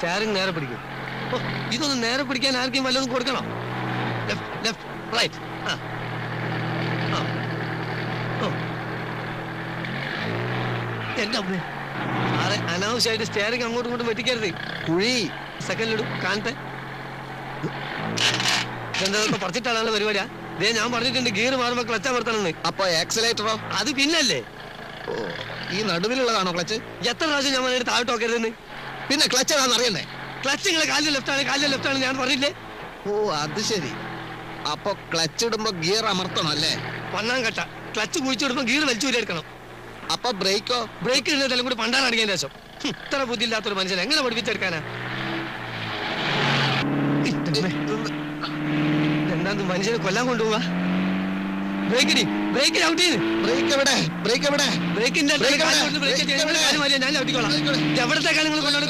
Steering നേരെ പിടിക്കും. ഇതൊന്നും നേരെ പിടിക്കാൻ ആർക്കും വല്ലതും കൊടുക്കണം? ലെഫ്റ്റ് ലെഫ്റ്റ് റൈറ്റ് ആ. എന്റെ അമ്മേ. സാറെ അനാവശ്യമായിട്ട് സ്റ്റിയറിംഗ് അങ്ങോട്ടും ഇങ്ങോട്ടും വെട്ടിക്കരുത് കുഴി സെക്കൻഡിലിടും കാണട്ടെ എന്താ പറിച്ചിട്ടാണ് പരിപാടിയാ? ദേ ഞാൻ പറഞ്ഞിട്ടുണ്ട് ഗിയർ മാറുമ്പോ ക്ലച്ച് അമർത്തണമെന്ന്. അപ്പൊ ആക്സിലേറ്ററോ അത് പിന്നല്ലേ. ഓ ഈ നടുവിലുള്ളതാണോ ക്ലച്ച്? എത്ര പ്രാവശ്യം ഞാൻ താഴോട്ട് നോക്കരുതെന്ന്? പിന്നെ ക്ലച്ച് ഏതാണെന്ന് അറിയണ്ടേ? ക്ലച്ച് നിങ്ങളെ കാലിൽ ലെഫ്റ്റ് ആണ് കാലിൽ ലെഫ്റ്റ് ആണ് ഞാൻ പറഞ്ഞില്ലേ? ഓ അത് ശരി. അപ്പൊ ക്ലച്ച് ഇടുമ്പോ ഗിയർ അമർത്തണം അല്ലേ? പന്നാം കട്ട ക്ലച്ച് കുഴിച്ചിടുമ്പോ ഗിയർ വലിച്ചു എടുക്കണം. അപ്പൊ ബ്രേക്കോ ബ്രേക്ക് ഇടുന്നതെല്ലാം കൂടി പണ്ടാണ് അടിക്കാൻ ശേഷം. ഇത്ര ബുദ്ധി ഇല്ലാത്തൊരു മനുഷ്യൻ എങ്ങനെ പഠിപ്പിച്ചെടുക്കാനാ? എന്താ മനുഷ്യനെ കൊല്ലാൻ കൊണ്ടുപോവാ? ബ്രേക്കിടി ബ്രേക്ക് ഔട്ട് ചെയ്ത്. ബ്രേക്ക് എവിടെ? ബ്രേക്ക് എവിടെ ബ്രേക്കിന്റെ ബ്രേക്ക് എവിടെ? ബ്രേക്ക്? എവിടത്തെ കാര്യങ്ങൾ കൊണ്ടാണ്